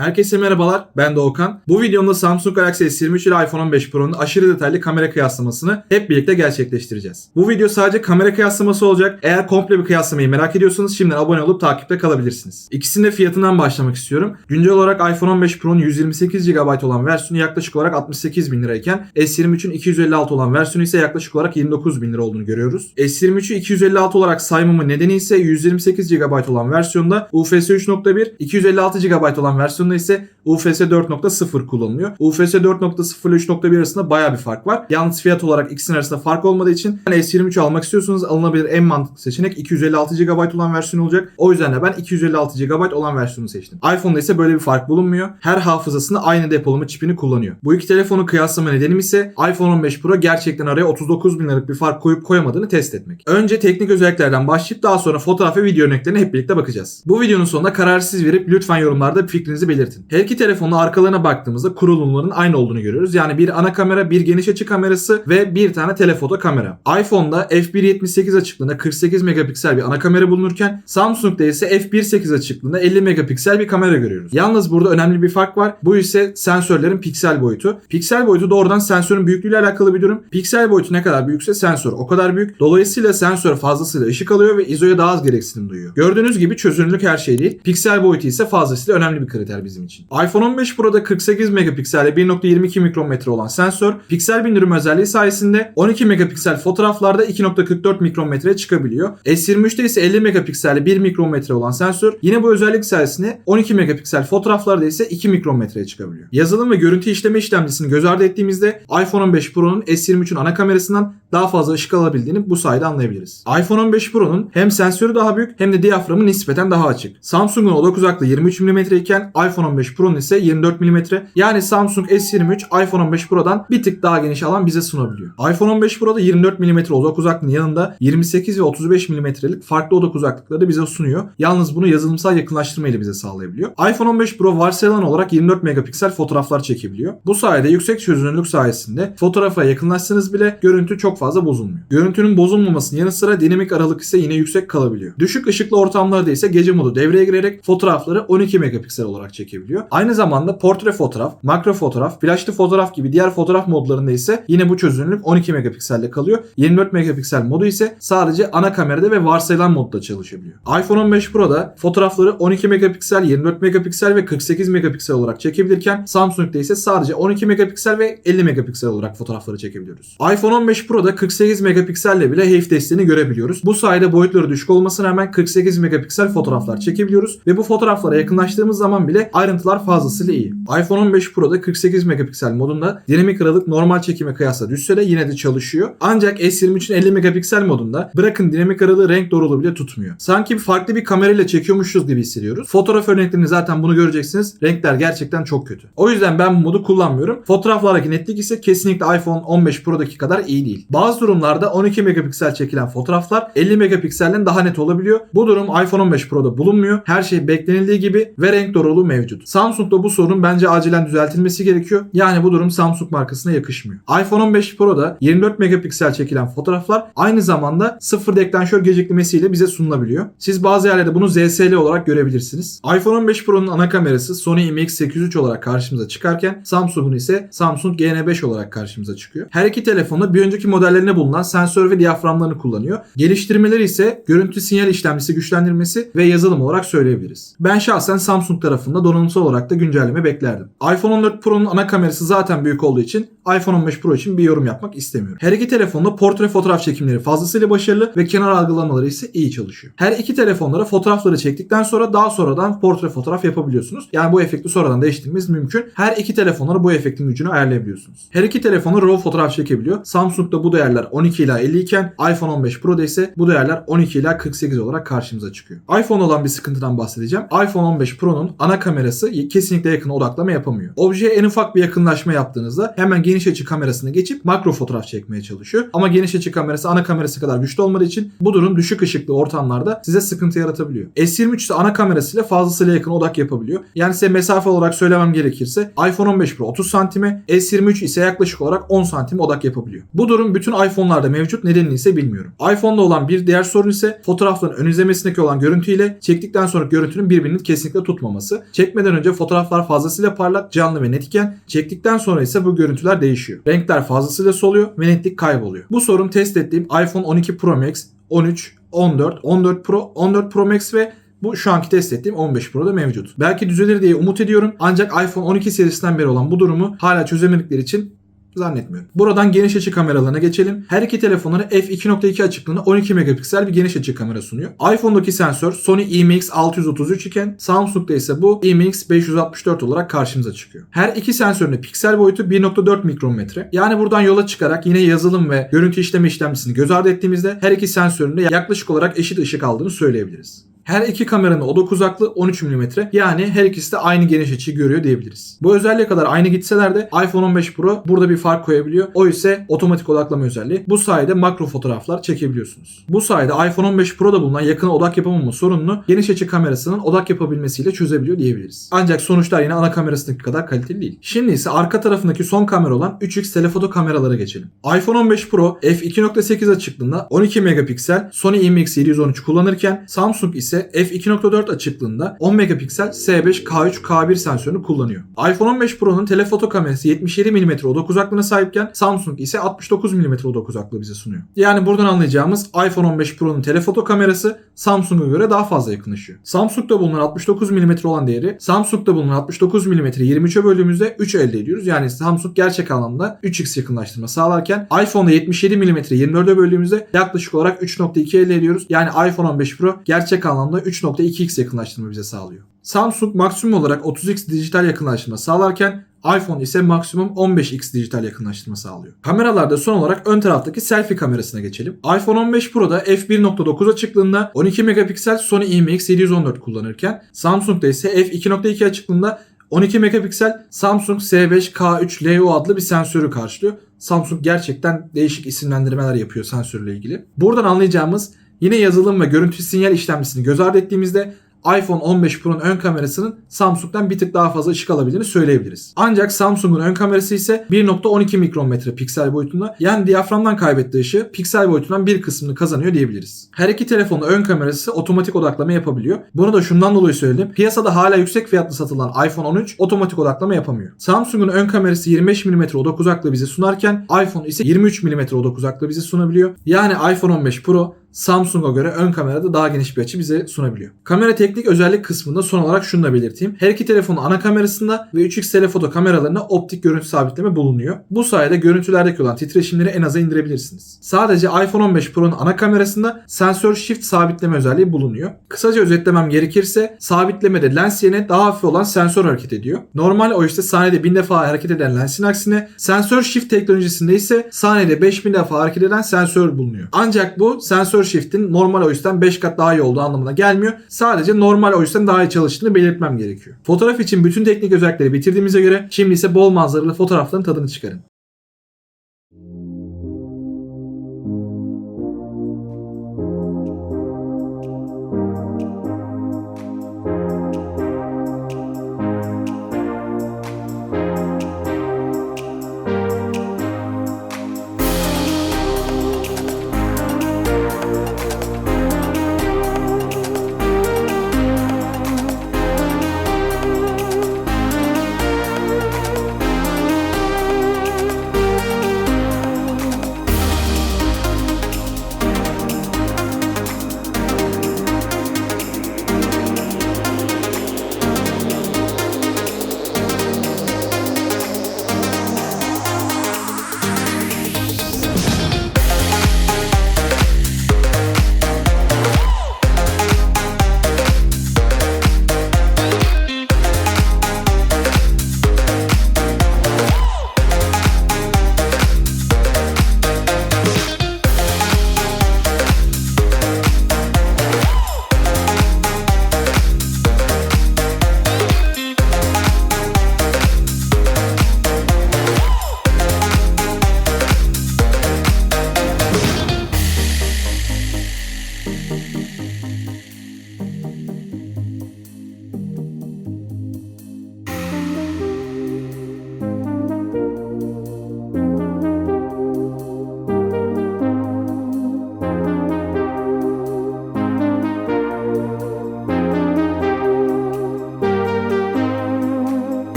Herkese merhabalar, ben Doğukan. Bu videomda Samsung Galaxy S23 ile iPhone 15 Pro'nun aşırı detaylı kamera kıyaslamasını hep birlikte gerçekleştireceğiz. Bu video sadece kamera kıyaslaması olacak. Eğer komple bir kıyaslamayı merak ediyorsanız şimdiden abone olup takipte kalabilirsiniz. İkisinin de fiyatından başlamak istiyorum. Güncel olarak iPhone 15 Pro'nun 128 GB olan versiyonu yaklaşık olarak 68 bin lirayken S23'ün 256 olan versiyonu ise yaklaşık olarak 29 bin lira olduğunu görüyoruz. S23'ü 256 olarak saymamın nedeni ise 128 GB olan versiyonda UFS 3.1, 256 GB olan versiyonda ise UFS 4.0 kullanılıyor. UFS 4.0 ile 3.1 arasında baya bir fark var. Yalnız fiyat olarak ikisinin arasında fark olmadığı için hani S23 almak istiyorsanız alınabilir en mantıklı seçenek 256 GB olan versiyon olacak. O yüzden de ben 256 GB olan versiyonu seçtim. iPhone'da ise böyle bir fark bulunmuyor. Her hafızasında aynı depolama çipini kullanıyor. Bu iki telefonu kıyaslama nedenim ise iPhone 15 Pro gerçekten araya 39 bin liralık bir fark koyup koyamadığını test etmek. Önce teknik özelliklerden başlayıp daha sonra fotoğraf ve video örneklerine hep birlikte bakacağız. Bu videonun sonunda kararsız verip lütfen yorumlarda fikrinizi belirtin. Her iki telefonun arkalarına baktığımızda kurulumların aynı olduğunu görüyoruz. Yani bir ana kamera, bir geniş açı kamerası ve bir tane telefoto kamera. iPhone'da f1.78 açıklığında 48 megapiksel bir ana kamera bulunurken Samsung'da ise f1.8 açıklığında 50 megapiksel bir kamera görüyoruz. Yalnız burada önemli bir fark var. Bu ise sensörlerin piksel boyutu. Piksel boyutu doğrudan sensörün büyüklüğüyle alakalı bir durum. Piksel boyutu ne kadar büyükse sensör o kadar büyük. Dolayısıyla sensör fazlasıyla ışık alıyor ve ISO'ya daha az gereksinim duyuyor. Gördüğünüz gibi çözünürlük her şey değil. Piksel boyutu ise fazlasıyla önemli bir kriter bizim için. iPhone 15 Pro'da 48 megapiksel ile 1.22 mikrometre olan sensör piksel bindirim özelliği sayesinde 12 megapiksel fotoğraflarda 2.44 mikrometreye çıkabiliyor. S23'te ise 50 megapiksel ile 1 mikrometre olan sensör yine bu özellik sayesinde 12 megapiksel fotoğraflarda ise 2 mikrometreye çıkabiliyor. Yazılım ve görüntü işleme işlemcisini göz ardı ettiğimizde iPhone 15 Pro'nun S23'ün ana kamerasından daha fazla ışık alabildiğini bu sayede anlayabiliriz. iPhone 15 Pro'nun hem sensörü daha büyük hem de diyaframı nispeten daha açık. Samsung'un odak uzaklığı 23 mm iken iPhone 15 Pro'nun ise 24 mm. Yani Samsung S23 iPhone 15 Pro'dan bir tık daha geniş alan bize sunabiliyor. iPhone 15 Pro'da 24 mm odak uzaklığının yanında 28 ve 35 mm'lik farklı odak uzaklıkları bize sunuyor. Yalnız bunu yazılımsal yakınlaştırma ile bize sağlayabiliyor. iPhone 15 Pro varsayılan olarak 24 megapiksel fotoğraflar çekebiliyor. Bu sayede yüksek çözünürlük sayesinde fotoğrafa yakınlaşsanız bile görüntü çok fazla bozulmuyor. Görüntünün bozulmamasının yanı sıra dinamik aralık ise yine yüksek kalabiliyor. Düşük ışıklı ortamlarda ise gece modu devreye girerek fotoğrafları 12 megapiksel olarak çekebiliyor. Aynı zamanda portre fotoğraf, makro fotoğraf, flaşlı fotoğraf gibi diğer fotoğraf modlarında ise yine bu çözünürlük 12 megapikselde kalıyor. 24 megapiksel modu ise sadece ana kamerada ve varsayılan modda çalışabiliyor. iPhone 15 Pro'da fotoğrafları 12 megapiksel, 24 megapiksel ve 48 megapiksel olarak çekebilirken Samsung'da ise sadece 12 megapiksel ve 50 megapiksel olarak fotoğrafları çekebiliyoruz. iPhone 15 Pro'da 48 megapikselle bile HEIF desteğini görebiliyoruz. Bu sayede boyutları düşük olmasına rağmen 48 megapiksel fotoğraflar çekebiliyoruz ve bu fotoğraflara yakınlaştığımız zaman bile ayrıntılar fazlasıyla iyi. iPhone 15 Pro'da 48 megapiksel modunda dinamik aralık normal çekime kıyasla düşse de yine de çalışıyor. Ancak S23'ün 50 megapiksel modunda bırakın dinamik aralığı renk doğruluğu bile tutmuyor. Sanki farklı bir kamerayla çekiyormuşuz gibi hissediyoruz. Fotoğraf örneklerinde zaten bunu göreceksiniz. Renkler gerçekten çok kötü. O yüzden ben bu modu kullanmıyorum. Fotoğraflardaki netlik ise kesinlikle iPhone 15 Pro'daki kadar iyi değil. Bazı durumlarda 12 megapiksel çekilen fotoğraflar 50 megapikselden daha net olabiliyor. Bu durum iPhone 15 Pro'da bulunmuyor. Her şey beklenildiği gibi ve renk doğruluğu mevcut. Samsung'da bu sorun bence acilen düzeltilmesi gerekiyor. Yani bu durum Samsung markasına yakışmıyor. iPhone 15 Pro'da 24 megapiksel çekilen fotoğraflar aynı zamanda sıfır deklanşör geciklemesiyle bize sunulabiliyor. Siz bazı yerlerde bunu ZSL olarak görebilirsiniz. iPhone 15 Pro'nun ana kamerası Sony IMX803 olarak karşımıza çıkarken Samsung'un ise Samsung GN5 olarak karşımıza çıkıyor. Her iki telefonda bir önceki modellerine bulunan sensör ve diyaframlarını kullanıyor. Geliştirmeleri ise görüntü sinyal işlemcisi güçlendirmesi ve yazılım olarak söyleyebiliriz. Ben şahsen Samsung tarafında donanımsal olarak da güncelleme beklerdim. iPhone 14 Pro'nun ana kamerası zaten büyük olduğu için iPhone 15 Pro için bir yorum yapmak istemiyorum. Her iki telefonda portre fotoğraf çekimleri fazlasıyla başarılı ve kenar algılamaları ise iyi çalışıyor. Her iki telefonlara fotoğrafları çektikten sonra daha sonradan portre fotoğraf yapabiliyorsunuz. Yani bu efekti sonradan değiştirmemiz mümkün. Her iki telefonlara bu efektin gücünü ayarlayabiliyorsunuz. Her iki telefonu RAW fotoğraf çekebiliyor. Samsung'da bu değerler 12 ila 50 iken iPhone 15 Pro'da ise bu değerler 12 ila 48 olarak karşımıza çıkıyor. iPhone olan bir sıkıntıdan bahsedeceğim. iPhone 15 Pro'nun ana kamerası kesinlikle yakın odaklama yapamıyor. Objeye en ufak bir yakınlaşma yaptığınızda hemen geniş geniş açı kamerasına geçip makro fotoğraf çekmeye çalışıyor. Ama geniş açı kamerası ana kamerası kadar güçlü olmadığı için bu durum düşük ışıklı ortamlarda size sıkıntı yaratabiliyor. S23 ise ana kamerasıyla fazlasıyla yakın odak yapabiliyor. Yani size mesafe olarak söylemem gerekirse iPhone 15 Pro 30 santime, S23 ise yaklaşık olarak 10 santim odak yapabiliyor. Bu durum bütün iPhone'larda mevcut nedenini ise bilmiyorum. iPhone'da olan bir diğer sorun ise fotoğrafların ön izlemesindeki olan görüntüyle çektikten sonra görüntünün birbirini kesinlikle tutmaması. Çekmeden önce fotoğraflar fazlasıyla parlak, canlı ve net iken çektikten sonra ise bu görüntüler değişiyor. Renkler fazlasıyla soluyor ve netlik kayboluyor. Bu sorun test ettiğim iPhone 12 Pro Max, 13, 14, 14 Pro, 14 Pro Max ve bu şu anki test ettiğim 15 Pro'da mevcut. Belki düzelir diye umut ediyorum. Ancak iPhone 12 serisinden beri olan bu durumu hala çözemedikleri için Zannetmiyorum. Buradan geniş açı kameralarına geçelim. Her iki telefonları f2.2 açıklığında 12 megapiksel bir geniş açı kamera sunuyor. iPhone'daki sensör Sony IMX633 iken Samsung'da ise bu IMX564 olarak karşımıza çıkıyor. Her iki sensörün piksel boyutu 1.4 mikrometre. Yani buradan yola çıkarak yine yazılım ve görüntü işleme işlemcisini göz ardı ettiğimizde her iki sensörün de yaklaşık olarak eşit ışık aldığını söyleyebiliriz. Her iki kameranın odak uzaklığı 13 mm. Yani her ikisi de aynı geniş açıyı görüyor diyebiliriz. Bu özelliğe kadar aynı gitseler de iPhone 15 Pro burada bir fark koyabiliyor. O ise otomatik odaklama özelliği. Bu sayede makro fotoğraflar çekebiliyorsunuz. Bu sayede iPhone 15 Pro'da bulunan yakın odak yapamama sorununu geniş açı kamerasının odak yapabilmesiyle çözebiliyor diyebiliriz. Ancak sonuçlar yine ana kamerasındaki kadar kaliteli değil. Şimdi ise arka tarafındaki son kamera olan 3x telefoto kameralara geçelim. iPhone 15 Pro f2.8 açıklığında 12 megapiksel Sony IMX713 kullanırken Samsung ise f2.4 açıklığında 10 megapiksel S5 K3 K1 sensörünü kullanıyor. iPhone 15 Pro'nun telefoto kamerası 77 mm odak uzaklığına sahipken Samsung ise 69 mm odak uzaklığı bize sunuyor. Yani buradan anlayacağımız iPhone 15 Pro'nun telefoto kamerası Samsung'a göre daha fazla yakınlaşıyor. Samsung'da bulunan 69 mm olan değeri Samsung'da bulunan 69 mm 23'e böldüğümüzde 3 elde ediyoruz. Yani Samsung gerçek anlamda 3x yakınlaştırma sağlarken iPhone'da 77 mm 24'e böldüğümüzde yaklaşık olarak 3.2 elde ediyoruz. Yani iPhone 15 Pro gerçek anlamda 3.2x yakınlaştırma bize sağlıyor. Samsung maksimum olarak 30x dijital yakınlaştırma sağlarken iPhone ise maksimum 15x dijital yakınlaştırma sağlıyor. Kameralarda son olarak ön taraftaki selfie kamerasına geçelim. iPhone 15 Pro'da f1.9 açıklığında 12 megapiksel Sony IMX714 kullanırken Samsung'da ise f2.2 açıklığında 12 megapiksel Samsung S5K3 LO adlı bir sensörü karşılıyor. Samsung gerçekten değişik isimlendirmeler yapıyor sensörle ilgili. Buradan anlayacağımız yine yazılım ve görüntü sinyal işlemcisini göz ardı ettiğimizde iPhone 15 Pro'nun ön kamerasının Samsung'dan bir tık daha fazla ışık alabildiğini söyleyebiliriz. Ancak Samsung'un ön kamerası ise 1.12 mikrometre piksel boyutunda yani diyaframdan kaybettiği ışığı piksel boyutundan bir kısmını kazanıyor diyebiliriz. Her iki telefonun ön kamerası otomatik odaklama yapabiliyor. Bunu da şundan dolayı söyledim. Piyasada hala yüksek fiyatlı satılan iPhone 13 otomatik odaklama yapamıyor. Samsung'un ön kamerası 25 mm odak uzaklığı bize sunarken iPhone ise 23 mm odak uzaklığı bize sunabiliyor. Yani iPhone 15 Pro Samsung'a göre ön kamerada daha geniş bir açı bize sunabiliyor. Kamera teknik özellik kısmında son olarak şunu da belirteyim. Her iki telefonun ana kamerasında ve 3x telefoto kameralarında optik görüntü sabitleme bulunuyor. Bu sayede görüntülerdeki olan titreşimleri en aza indirebilirsiniz. Sadece iPhone 15 Pro'nun ana kamerasında sensör shift sabitleme özelliği bulunuyor. Kısaca özetlemem gerekirse sabitlemede lens yerine daha hafif olan sensör hareket ediyor. Normal o işte saniyede 1000 defa hareket eden lensin aksine sensör shift teknolojisinde ise saniyede 5000 defa hareket eden sensör bulunuyor. Ancak bu sensör sensör shift'in normal OIS'ten 5 kat daha iyi olduğu anlamına gelmiyor. Sadece normal OIS'ten daha iyi çalıştığını belirtmem gerekiyor. Fotoğraf için bütün teknik özellikleri bitirdiğimize göre şimdi ise bol manzaralı fotoğrafların tadını çıkarın.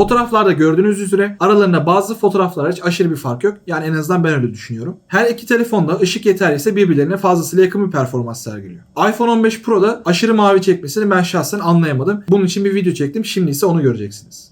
Fotoğraflarda gördüğünüz üzere aralarında bazı fotoğraflar hiç aşırı bir fark yok. Yani en azından ben öyle düşünüyorum. Her iki telefonda ışık yeterliyse birbirlerine fazlasıyla yakın bir performans sergiliyor. iPhone 15 Pro'da aşırı mavi çekmesini ben şahsen anlayamadım. Bunun için bir video çektim. Şimdi ise onu göreceksiniz.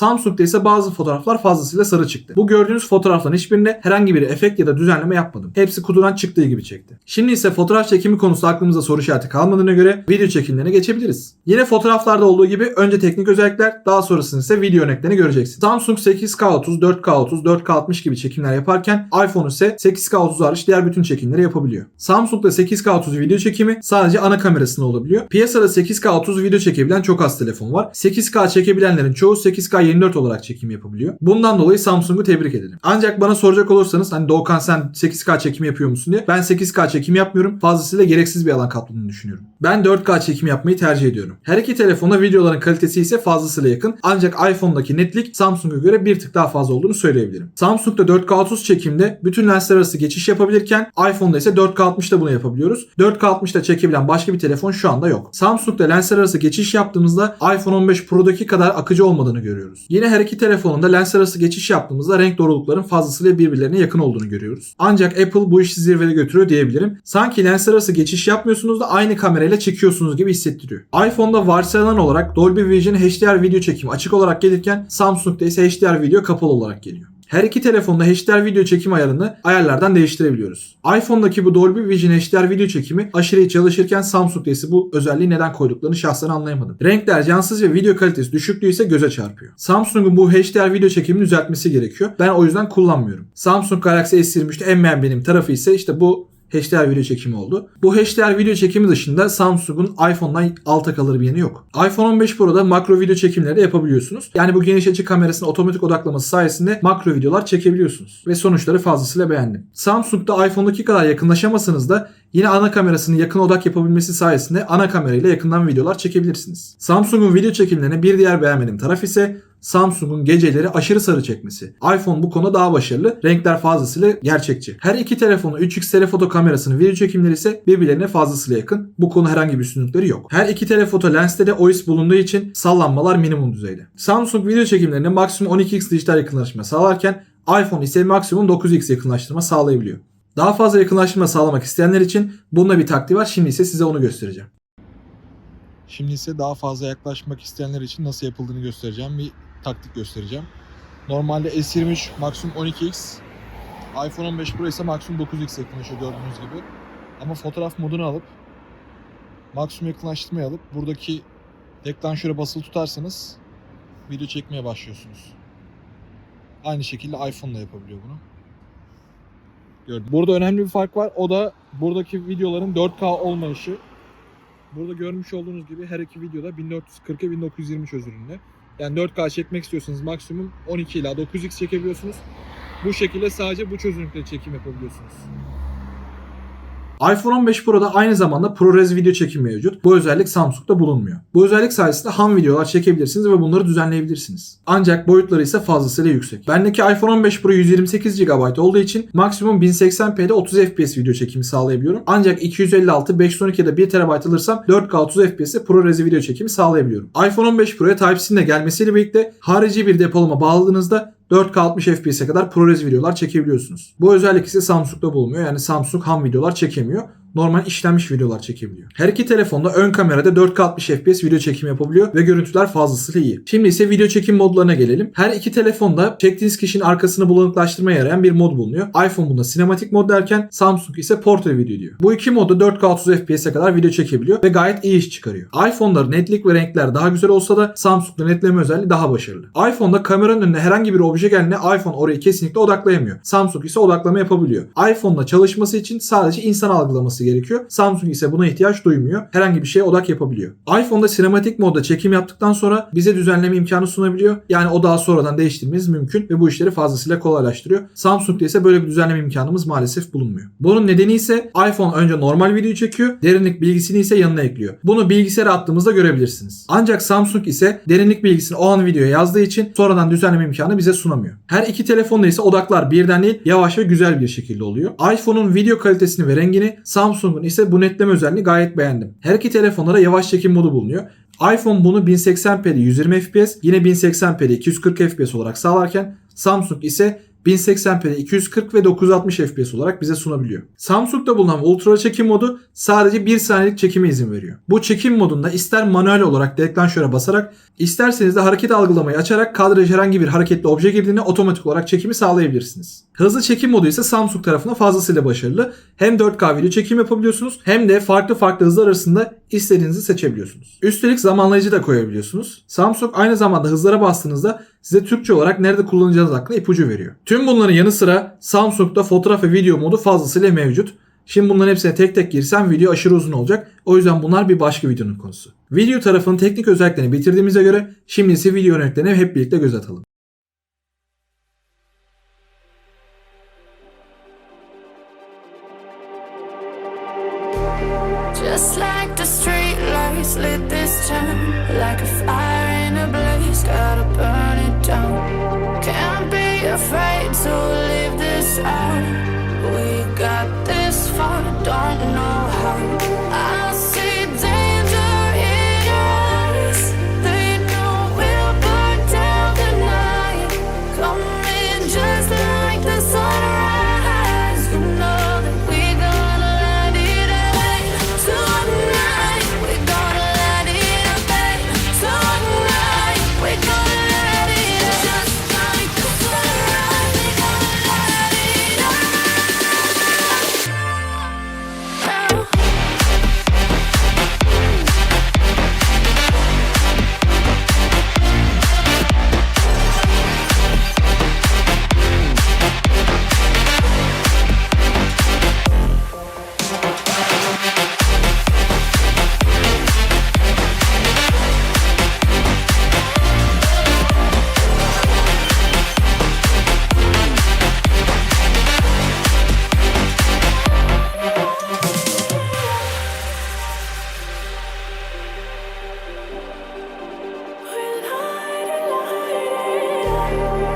Samsung'da ise bazı fotoğraflar fazlasıyla sarı çıktı. Bu gördüğünüz fotoğrafların hiçbirinde herhangi bir efekt ya da düzenleme yapmadım. Hepsi kutudan çıktığı gibi çekti. Şimdi ise fotoğraf çekimi konusu aklımızda soru işareti kalmadığına göre video çekimlerine geçebiliriz. Yine fotoğraflarda olduğu gibi önce teknik özellikler daha sonrasında ise video örneklerini göreceksiniz. Samsung 8K30, 4K30, 4K60 gibi çekimler yaparken iPhone ise 8K30 hariç diğer bütün çekimleri yapabiliyor. Samsung'da 8K30 video çekimi sadece ana kamerasında olabiliyor. Piyasada 8K30 video çekebilen çok az telefon var. 8K çekebilenlerin çoğu 8K 24 olarak çekim yapabiliyor. Bundan dolayı Samsung'u tebrik ederim. Ancak bana soracak olursanız hani Doğukan sen 8K çekim yapıyor musun diye. Ben 8K çekim yapmıyorum. Fazlasıyla gereksiz bir alan kapladığını düşünüyorum. Ben 4K çekim yapmayı tercih ediyorum. Her iki telefonda videoların kalitesi ise fazlasıyla yakın. Ancak iPhone'daki netlik Samsung'a göre bir tık daha fazla olduğunu söyleyebilirim. Samsung'da 4K30 çekimde bütün lensler arası geçiş yapabilirken iPhone'da ise 4K60'da bunu yapabiliyoruz. 4K60'da çekebilen başka bir telefon şu anda yok. Samsung'da lensler arası geçiş yaptığımızda iPhone 15 Pro'daki kadar akıcı olmadığını görüyoruz. Yine her iki telefonun da lensler arası geçiş yaptığımızda renk doğrulukların fazlasıyla birbirlerine yakın olduğunu görüyoruz. Ancak Apple bu işi zirvede götürüyor diyebilirim. Sanki lensler arası geçiş yapmıyorsunuz da aynı kamerayla çekiyorsunuz gibi hissettiriyor. iPhone'da varsayılan olarak Dolby Vision HDR video çekimi açık olarak gelirken Samsung'da ise HDR video kapalı olarak geliyor. Her iki telefonda HDR video çekim ayarını ayarlardan değiştirebiliyoruz. iPhone'daki bu Dolby Vision HDR video çekimi aşırı iyi çalışırken Samsung'da ise bu özelliği neden koyduklarını şahsen anlayamadım. Renkler cansız ve video kalitesi düşüklüğü ise göze çarpıyor. Samsung'un bu HDR video çekimini düzeltmesi gerekiyor. Ben o yüzden kullanmıyorum. Samsung Galaxy S23'te en beğendiğim tarafı ise işte bu HDR video çekimi oldu. Bu HDR video çekimi dışında Samsung'un iPhone'dan alta kalır bir yanı yok. iPhone 15 Pro'da makro video çekimleri de yapabiliyorsunuz. Yani bu geniş açı kamerasının otomatik odaklaması sayesinde makro videolar çekebiliyorsunuz. Ve sonuçları fazlasıyla beğendim. Samsung'da iPhone'daki kadar yakınlaşamasanız da yine ana kamerasının yakın odak yapabilmesi sayesinde ana kamerayla yakından videolar çekebilirsiniz. Samsung'un video çekimlerine bir diğer beğenmediğim taraf ise Samsung'un geceleri aşırı sarı çekmesi. iPhone bu konuda daha başarılı. Renkler fazlasıyla gerçekçi. Her iki telefonun 3x telefoto kamerasının video çekimleri ise birbirlerine fazlasıyla yakın. Bu konu herhangi bir üstünlükleri yok. Her iki telefoto lenste de OIS bulunduğu için sallanmalar minimum düzeyde. Samsung video çekimlerine maksimum 12x dijital yakınlaşma sağlarken iPhone ise maksimum 9x yakınlaştırma sağlayabiliyor. Daha fazla yakınlaştırma sağlamak isteyenler için bununla bir taktiği var. Şimdi ise size onu göstereceğim. Şimdi ise daha fazla yaklaşmak isteyenler için nasıl yapıldığını göstereceğim. Bir taktik göstereceğim. Normalde S23 maksimum 12x, iPhone 15 Pro ise maksimum 9x yakınlaşıyor gördüğünüz gibi. Ama fotoğraf modunu alıp maksimum yakınlaştırmayı alıp buradaki deklanşöre basılı tutarsanız video çekmeye başlıyorsunuz. Aynı şekilde iPhone da yapabiliyor bunu. Gördüm. Burada önemli bir fark var. O da buradaki videoların 4K olmayışı. Burada görmüş olduğunuz gibi her iki videoda 1440'a 1920 çözünürlüğünde. Yani 4K çekmek istiyorsanız maksimum 12 ila 9x çekebiliyorsunuz. Bu şekilde sadece bu çözünürlükte çekim yapabiliyorsunuz. iPhone 15 Pro'da aynı zamanda ProRes video çekim mevcut. Bu özellik Samsung'da bulunmuyor. Bu özellik sayesinde ham videolar çekebilirsiniz ve bunları düzenleyebilirsiniz. Ancak boyutları ise fazlasıyla yüksek. Bendeki iPhone 15 Pro 128 GB olduğu için maksimum 1080p'de 30 FPS video çekimi sağlayabiliyorum. Ancak 256, 512 ya da 1 TB alırsam 4K 30 FPS'te ProRes video çekimi sağlayabiliyorum. iPhone 15 Pro'ya Type-C'nin de gelmesiyle birlikte harici bir depolama bağladığınızda 4K 60 FPS'e kadar ProRes videolar çekebiliyorsunuz. Bu özellik ise Samsung'da bulunmuyor. Yani Samsung ham videolar çekemiyor. Normal işlenmiş videolar çekebiliyor. Her iki telefonda ön kamerada 4K 60 FPS video çekimi yapabiliyor ve görüntüler fazlasıyla iyi. Şimdi ise video çekim modlarına gelelim. Her iki telefonda çektiğiniz kişinin arkasını bulanıklaştırmaya yarayan bir mod bulunuyor. iPhone bunda sinematik mod derken Samsung ise portrait video diyor. Bu iki modda 4K 30 FPS'e kadar video çekebiliyor ve gayet iyi iş çıkarıyor. iPhone'da netlik ve renkler daha güzel olsa da Samsung'da netleme özelliği daha başarılı. iPhone'da kameranın önüne herhangi bir obje geldiğinde iPhone orayı kesinlikle odaklayamıyor. Samsung ise odaklama yapabiliyor. iPhone'da çalışması için sadece insan algılaması gerekiyor. Samsung ise buna ihtiyaç duymuyor. Herhangi bir şeye odak yapabiliyor. iPhone'da sinematik modda çekim yaptıktan sonra bize düzenleme imkanı sunabiliyor. Yani o daha sonradan değiştirmemiz mümkün ve bu işleri fazlasıyla kolaylaştırıyor. Samsung'da ise böyle bir düzenleme imkanımız maalesef bulunmuyor. Bunun nedeni ise iPhone önce normal video çekiyor, derinlik bilgisini ise yanına ekliyor. Bunu bilgisayara attığımızda görebilirsiniz. Ancak Samsung ise derinlik bilgisini o an videoya yazdığı için sonradan düzenleme imkanı bize sunamıyor. Her iki telefonda ise odaklar birden değil yavaş ve güzel bir şekilde oluyor. iPhone'un video kalitesini ve rengini Samsung'un ise bu netleme özelliğini gayet beğendim. Her iki telefonda da yavaş çekim modu bulunuyor. iPhone bunu 1080p'de 120 fps, yine 1080p'de 240 fps olarak sağlarken Samsung ise 1080p'de 240 ve 960 FPS olarak bize sunabiliyor. Samsung'da bulunan ultra çekim modu sadece 1 saniyelik çekime izin veriyor. Bu çekim modunda ister manuel olarak deklanşöre basarak isterseniz de hareket algılamayı açarak kadraja herhangi bir hareketli obje girdiğinde otomatik olarak çekimi sağlayabilirsiniz. Hızlı çekim modu ise Samsung tarafından fazlasıyla başarılı. Hem 4K video çekim yapabiliyorsunuz hem de farklı farklı hızlar arasında istediğinizi seçebiliyorsunuz. Üstelik zamanlayıcı da koyabiliyorsunuz. Samsung aynı zamanda hızlara bastığınızda size Türkçe olarak nerede kullanacağınız hakkında ipucu veriyor. Tüm bunların yanı sıra Samsung'da fotoğraf ve video modu fazlasıyla mevcut. Şimdi bunların hepsine tek tek girsem video aşırı uzun olacak. O yüzden bunlar bir başka videonun konusu. Video tarafının teknik özelliklerini bitirdiğimize göre şimdi ise video örneklerine hep birlikte göz atalım. Town Like a fire in a blaze, gotta burn it down. Can't be afraid to leave this out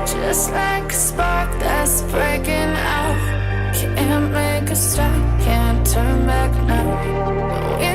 Just like a spark that's breaking out. Can't make a stop, can't turn back now.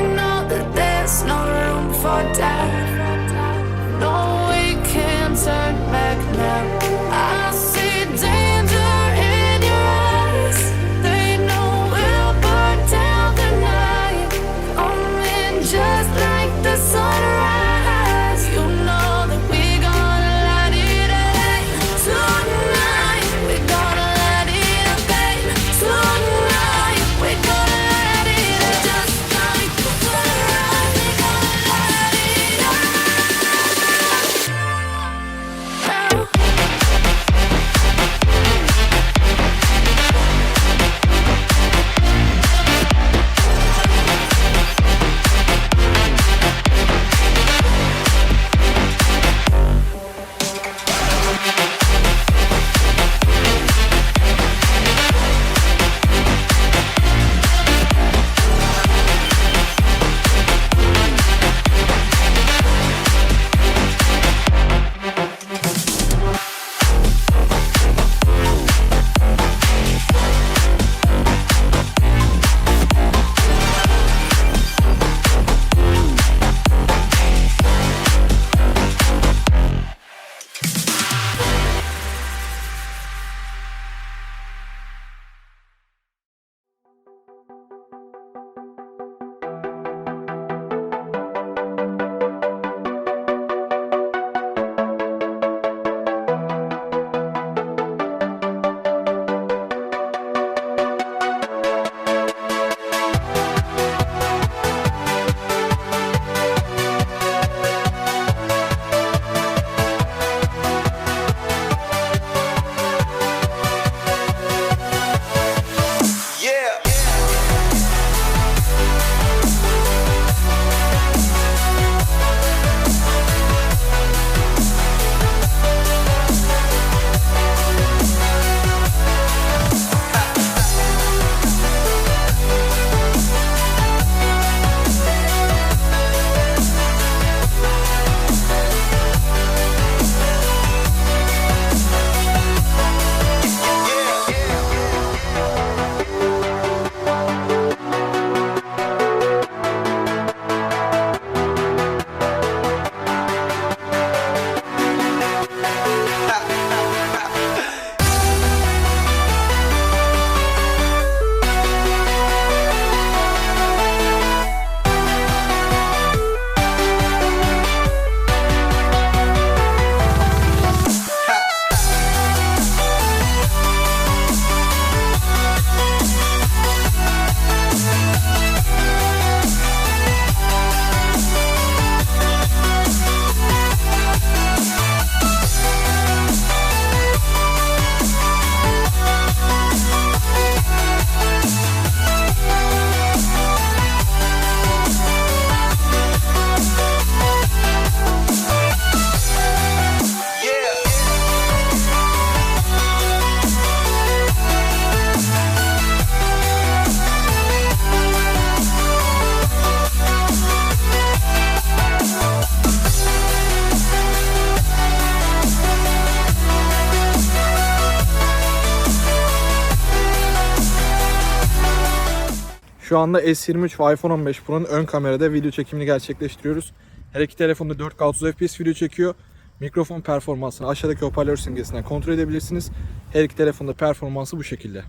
Şu anda S23 ve iPhone 15 Pro'nun ön kamerada video çekimini gerçekleştiriyoruz. Her iki telefonda 4K 30 FPS video çekiyor. Mikrofon performansını aşağıdaki hoparlör simgesinden kontrol edebilirsiniz. Her iki telefonda performansı bu şekilde.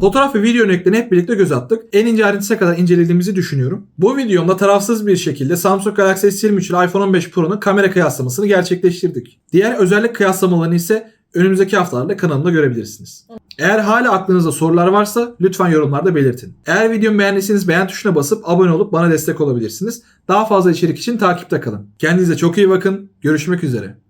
Fotoğraf ve video örneklerini hep birlikte göz attık. En ince ayrıntısına kadar incelediğimizi düşünüyorum. Bu videomda tarafsız bir şekilde Samsung Galaxy S23 ile iPhone 15 Pro'nun kamera kıyaslamasını gerçekleştirdik. Diğer özellik kıyaslamalarını ise önümüzdeki haftalarda kanalımda görebilirsiniz. Eğer hala aklınızda sorular varsa lütfen yorumlarda belirtin. Eğer videomu beğendiyseniz beğen tuşuna basıp abone olup bana destek olabilirsiniz. Daha fazla içerik için takipte kalın. Kendinize çok iyi bakın. Görüşmek üzere.